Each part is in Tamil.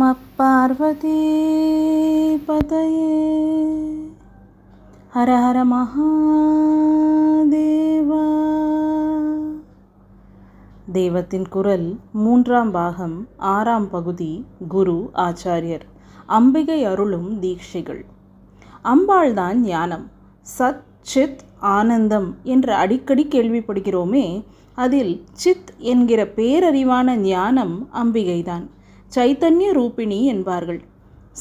ம பார்வதி பதையே. ஹர ஹர மகாதேவா. தெய்வத்தின் குரல் மூன்றாம் பாகம் ஆறாம் பகுதி குரு ஆச்சாரியர். அம்பிகை அருளும் தீட்சைகள். அம்பாள்தான் ஞானம். சத் சித் ஆனந்தம் என்று அடிக்கடி கேள்விப்படுகிறோமே அதில் சித் என்கிற பேரறிவான ஞானம் அம்பிகைதான். சைத்தன்ய ரூபிணி என்பார்கள்.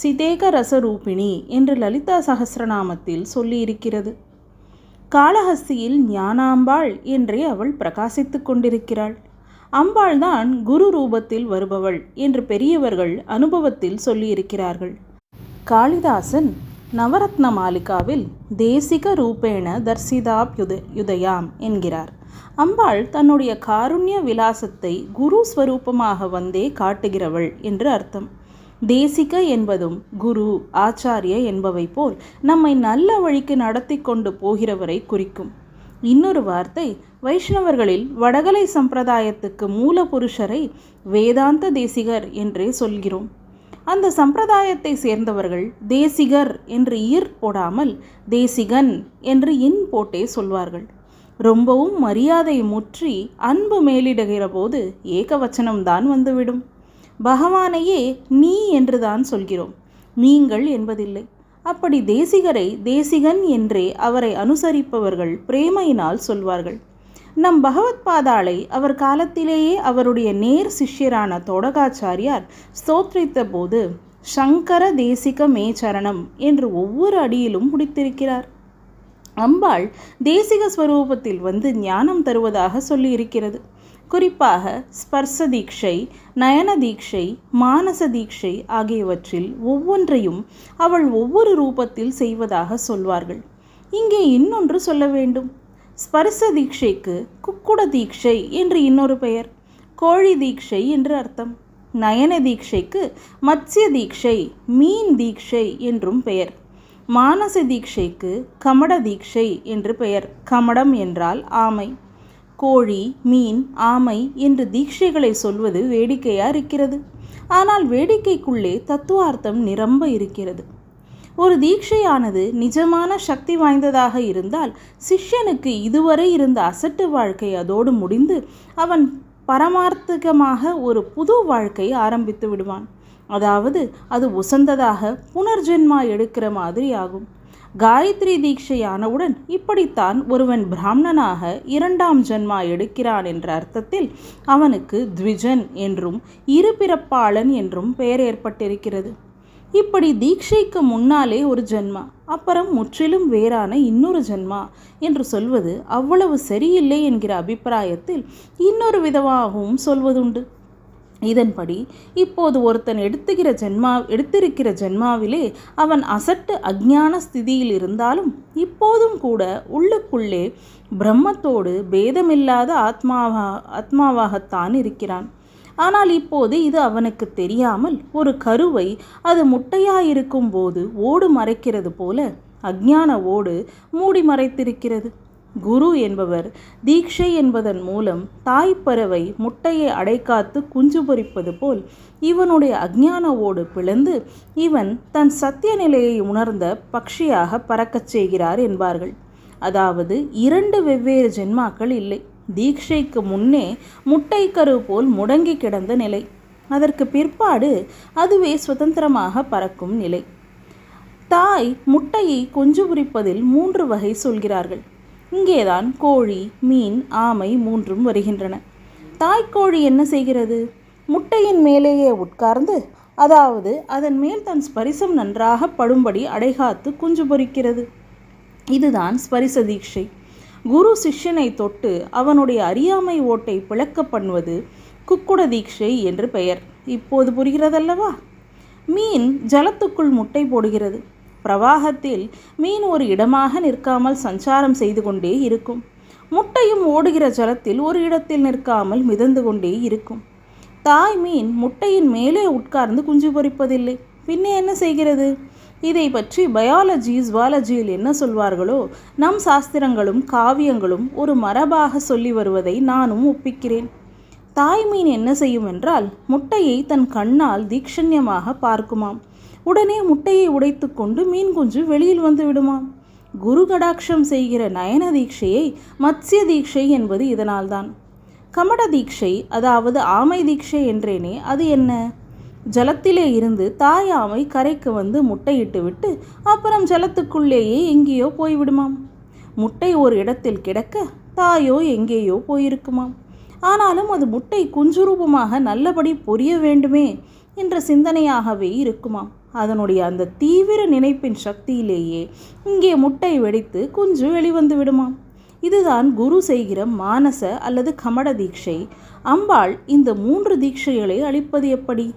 சிதேக ரச ரூபிணி என்று லலிதா சகசிரநாமத்தில் சொல்லியிருக்கிறது. காளஹஸ்தியில் ஞானாம்பாள் என்றே அவள் பிரகாசித்துக் கொண்டிருக்கிறாள். அம்பாள்தான் குரு ரூபத்தில் வருபவள் என்று பெரியவர்கள் அனுபவத்தில் சொல்லியிருக்கிறார்கள். காளிதாசன் நவரத்ன மாலிகாவில் தேசிக ரூபேண தர்சிதாப் யுத யுதயாம் என்கிறார். அம்பாள் தன்னுடைய காருண்ய விலாசத்தை குரு ஸ்வரூபமாக வந்தே காட்டுகிறவள் என்று அர்த்தம். தேசிக என்பதும் குரு ஆச்சாரிய என்பவை போல் நம்மை நல்ல வழிக்கு நடத்தி கொண்டு போகிறவரை குறிக்கும். இன்னொரு வார்த்தை வைஷ்ணவர்களில் வடகலை சம்பிரதாயத்துக்கு மூல புருஷரை வேதாந்த தேசிகர் என்றே சொல்கிறோம். அந்த சம்பிரதாயத்தை சேர்ந்தவர்கள் தேசிகர் என்று ஈர் போடாமல் தேசிகன் என்று இன் போட்டே சொல்வார்கள். ரொம்பவும் மரியாதை முற்றி அன்பு மேலிடுகிற போது ஏகவச்சனம்தான் வந்துவிடும். பகவானையே நீ என்றுதான் சொல்கிறோம். நீங்கள் என்பதில்லை. அப்படி தேசிகரை தேசிகன் என்றே அவரை அனுசரிப்பவர்கள் பிரேமையினால் சொல்வார்கள். நம் பகவத் பாதாளை அவர் காலத்திலேயே அவருடைய நேர் சிஷ்யரான தோடகாச்சாரியார் ஸ்தோத்ரித்த போது சங்கர தேசிக மே சரணம் என்று ஒவ்வொரு அடியிலும் முடித்திருக்கிறார். அம்பாள் தேசிக ஸ்வரூபத்தில் வந்து ஞானம் தருவதாக சொல்லியிருக்கிறது. குறிப்பாக ஸ்பர்ச தீட்சை நயன தீட்சை மானச தீட்சை ஆகியவற்றில் ஒவ்வொன்றையும் அவள் ஒவ்வொரு ரூபத்தில் செய்வதாக சொல்வார்கள். இங்கே இன்னொன்று சொல்ல வேண்டும். ஸ்பர்ச தீட்சைக்கு குக்குட தீட்சை என்று இன்னொரு பெயர். கோழி தீட்சை என்று அர்த்தம். நயன தீட்சைக்கு மத்ஸ்ய தீட்சை மீன் தீட்சை என்றும் பெயர். மானச தீட்சைக்கு கமட தீட்சை என்று பெயர். கமடம் என்றால் ஆமை. கோழி மீன் ஆமை என்று தீட்சைகளை சொல்வது வேடிக்கையா இருக்கிறது. ஆனால் வேடிக்கைக்குள்ளே தத்துவார்த்தம் நிரம்ப இருக்கிறது. ஒரு தீட்சையானது நிஜமான சக்தி வாய்ந்ததாக இருந்தால் சிஷ்யனுக்கு இதுவரை இருந்த அசட்டு வாழ்க்கை அதோடு முடிந்து அவன் பரமார்த்திகமாக ஒரு புது வாழ்க்கை ஆரம்பித்து விடுவான். அதாவது அது உசந்ததாக புனர்ஜென்மா எடுக்கிற மாதிரி ஆகும் காயத்ரி தீட்சையானவுடன் இப்படித்தான் ஒருவன் பிராமணனாக இரண்டாம் ஜென்மா எடுக்கிறான் என்ற அர்த்தத்தில் அவனுக்கு த்விஜன் என்றும் இருபிறப்பாளன் என்றும் பெயர் ஏற்பட்டிருக்கிறது. இப்படி தீட்சைக்கு முன்னாலே ஒரு ஜென்மா அப்புறம் முற்றிலும் வேறான இன்னொரு ஜென்மா என்று சொல்வது அவ்வளவு சரியில்லை என்கிற அபிப்பிராயத்தில் இன்னொரு விதமாகவும் சொல்வதுண்டு. இதன்படி இப்போது ஒருத்தன் எடுத்துகிற ஜென்மா எடுத்திருக்கிற ஜென்மாவிலே அவன் அசட்டு அஜ்ஞான ஸ்திதியில் இருந்தாலும் இப்போதும் கூட உள்ளுக்குள்ளே பிரம்மத்தோடு பேதமில்லாத ஆத்மாவா ஆத்மாவாகத்தான் இருக்கிறான். ஆனால் இப்போது இது அவனுக்கு தெரியாமல் ஒரு கருவை அது முட்டையாயிருக்கும் போது ஓடு மறைக்கிறது போல அஜ்ஞான ஓடு மூடி மறைத்திருக்கிறது. குரு என்பவர் தீட்சை என்பதன் மூலம் தாய்ப்பறவை முட்டையை அடைக்காத்து குஞ்சு பொறிப்பது போல் இவனுடைய அஜ்ஞான ஓடு பிளந்து இவன் தன் சத்திய நிலையை உணர்ந்த பக்ஷியாக பறக்கச் செய்கிறார் என்பார்கள். அதாவது இரண்டு வெவ்வேறு ஜென்மாக்கள் இல்லை. தீட்சைக்கு முன்னே முட்டைக்கரு போல் முடங்கி கிடந்த நிலை. அதற்கு பிற்பாடு அதுவே சுதந்திரமாக பறக்கும் நிலை. தாய் முட்டையை கொஞ்சு புரிப்பதில் மூன்று வகை சொல்கிறார்கள். இங்கேதான் கோழி மீன் ஆமை மூன்றும் வருகின்றன. தாய்க்கோழி என்ன செய்கிறது? முட்டையின் மேலேயே உட்கார்ந்து அதாவது அதன் மேல் தன் ஸ்பரிசம் நன்றாக படும்படி அடைகாத்து குஞ்சு பொறிக்கிறது. இதுதான் ஸ்பரிச தீட்சை. குரு சிஷ்யனை தொட்டு அவனுடைய அறியாமை ஓட்டை பிளக்க பண்ணுவது குக்குட தீட்சை என்று பெயர். இப்போது புரிகிறதல்லவா? மீன் ஜலத்துக்குள் முட்டை போடுகிறது. பிரவாகத்தில் மீன் ஒரு இடமாக நிற்காமல் சஞ்சாரம் செய்து கொண்டே இருக்கும். முட்டையும் ஓடுகிற ஜலத்தில் ஒரு இடத்தில் நிற்காமல் மிதந்து கொண்டே இருக்கும். தாய் மீன் முட்டையின் மேலே உட்கார்ந்து குஞ்சு பொறிப்பதில்லை. பின்னே என்ன செய்கிறது? இதை பற்றி பயாலஜி ஜுவாலஜியில் என்ன சொல்வார்களோ நம் சாஸ்திரங்களும் காவியங்களும் ஒரு மரபாக சொல்லி வருவதை நானும் ஒப்பிக்கிறேன். தாய் மீன் என்ன செய்யும் என்றால் முட்டையை தன் கண்ணால் தீக்ஷண்யமாக பார்க்குமாம். உடனே முட்டையை உடைத்துக்கொண்டு மீன் குஞ்சு வெளியில் வந்து விடுமாம். குரு கடாட்சம் செய்கிற நயன தீட்சையை மத்ஸ்ய தீட்சை என்பது இதனால்தான். கமட தீட்சை அதாவது ஆமை தீட்சை என்றேனே அது என்ன? ஜலத்திலே இருந்து தாய் ஆமை கரைக்கு வந்து முட்டையிட்டு விட்டு அப்புறம் ஜலத்துக்குள்ளேயே எங்கேயோ போய்விடுமாம். முட்டை ஒரு இடத்தில் கிடக்க தாயோ எங்கேயோ போயிருக்குமாம். ஆனாலும் அது முட்டை குஞ்சுரூபமாக நல்லபடி பொரிய வேண்டுமே என்ற சிந்தனையாகவே இருக்குமாம். அதனுடைய அந்த தீவிர நினைப்பின் சக்தியிலேயே இங்கே முட்டை வெடித்து குஞ்சு வெளிவந்து விடுமாம். இதுதான் குரு செய்கிற மானச அல்லது கமட தீட்சை. அம்பாள் இந்த மூன்று தீட்சைகளை அளிப்பது எப்படி?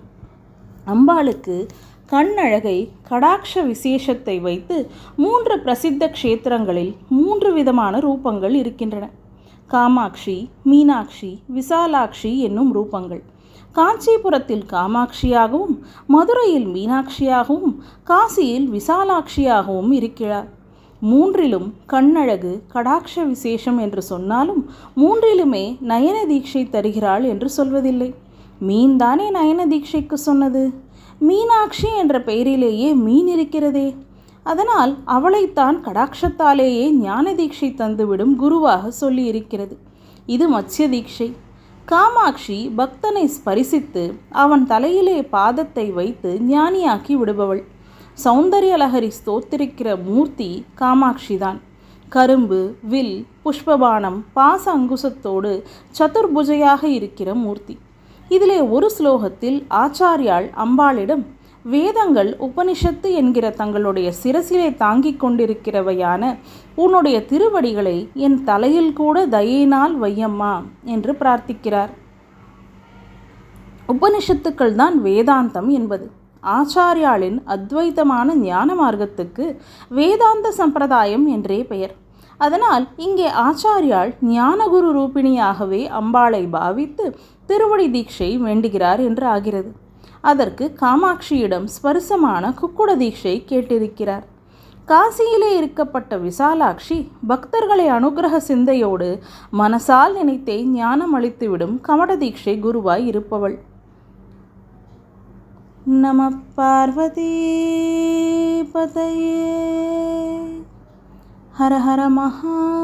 அம்பாளுக்கு கண்ணழகை கடாட்ச விசேஷத்தை வைத்து மூன்று பிரசித்த க்ஷேத்திரங்களில் மூன்று விதமான ரூபங்கள் இருக்கின்றன. காமாட்சி மீனாட்சி விசாலாட்சி என்னும் ரூபங்கள். காஞ்சிபுரத்தில் காமாட்சியாகவும் மதுரையில் மீனாட்சியாகவும் காசியில் விசாலாட்சியாகவும் இருக்கிறார். மூன்றிலும் கண்ணழகு கடாட்ச விசேஷம் என்று சொன்னாலும் மூன்றிலுமே நயன தீட்சை தருகிறாள் என்று சொல்வதில்லை. மீன் தானே நயன தீட்சைக்கு சொன்னது? மீனாட்சி என்ற பெயரிலேயே மீன் இருக்கிறதே. அதனால் அவளைத்தான் கடாட்சத்தாலேயே ஞான தீட்சை தந்துவிடும் குருவாக சொல்லி இருக்கிறது இது மத்ய தீட்சை. காமாட்சி பக்தனை ஸ்பரிசித்து அவன் தலையிலே பாதத்தை வைத்து ஞானியாக்கி விடுபவள். சௌந்தர்யலகரி ஸ்தோத்திரிக்கிற மூர்த்தி காமாட்சிதான். கரும்பு வில் புஷ்பபானம் பாச அங்குசத்தோடு சதுர்புஜையாக இருக்கிற மூர்த்தி. இதிலே ஒரு ஸ்லோகத்தில் ஆச்சாரியாள் அம்பாளிடம் வேதங்கள் உபனிஷத்து என்கிற தங்களுடைய சிரசிலே தாங்கிக் கொண்டிருக்கிறவையான உன்னுடைய திருவடிகளை என் தலையில் கூட தயினால் வையம்மா என்று பிரார்த்திக்கிறார். உபனிஷத்துக்கள் தான் வேதாந்தம் என்பது. ஆச்சாரியாளின் அத்வைதமான ஞான மார்க்கத்துக்கு வேதாந்த சம்பிரதாயம் என்றே பெயர். அதனால் இங்கே ஆச்சாரியால் ஞானகுரு ரூபிணியாகவே அம்பாளை பாவித்து திருவடி தீட்சை வேண்டுகிறார் என்று ஆகிறது. அதற்கு காமாட்சியிடம் ஸ்பரிசமான குக்குட தீட்சை கேட்டிருக்கிறார். காசியிலே இருக்கப்பட்ட விசாலாட்சி பக்தர்களை அனுகிரக சிந்தையோடு மனசால் நினைத்தே ஞானம் அளித்துவிடும் கமட தீட்சை குருவாய் இருப்பவள். நம பார்வதி பதையே. ஹர ஹர மகாதேவா.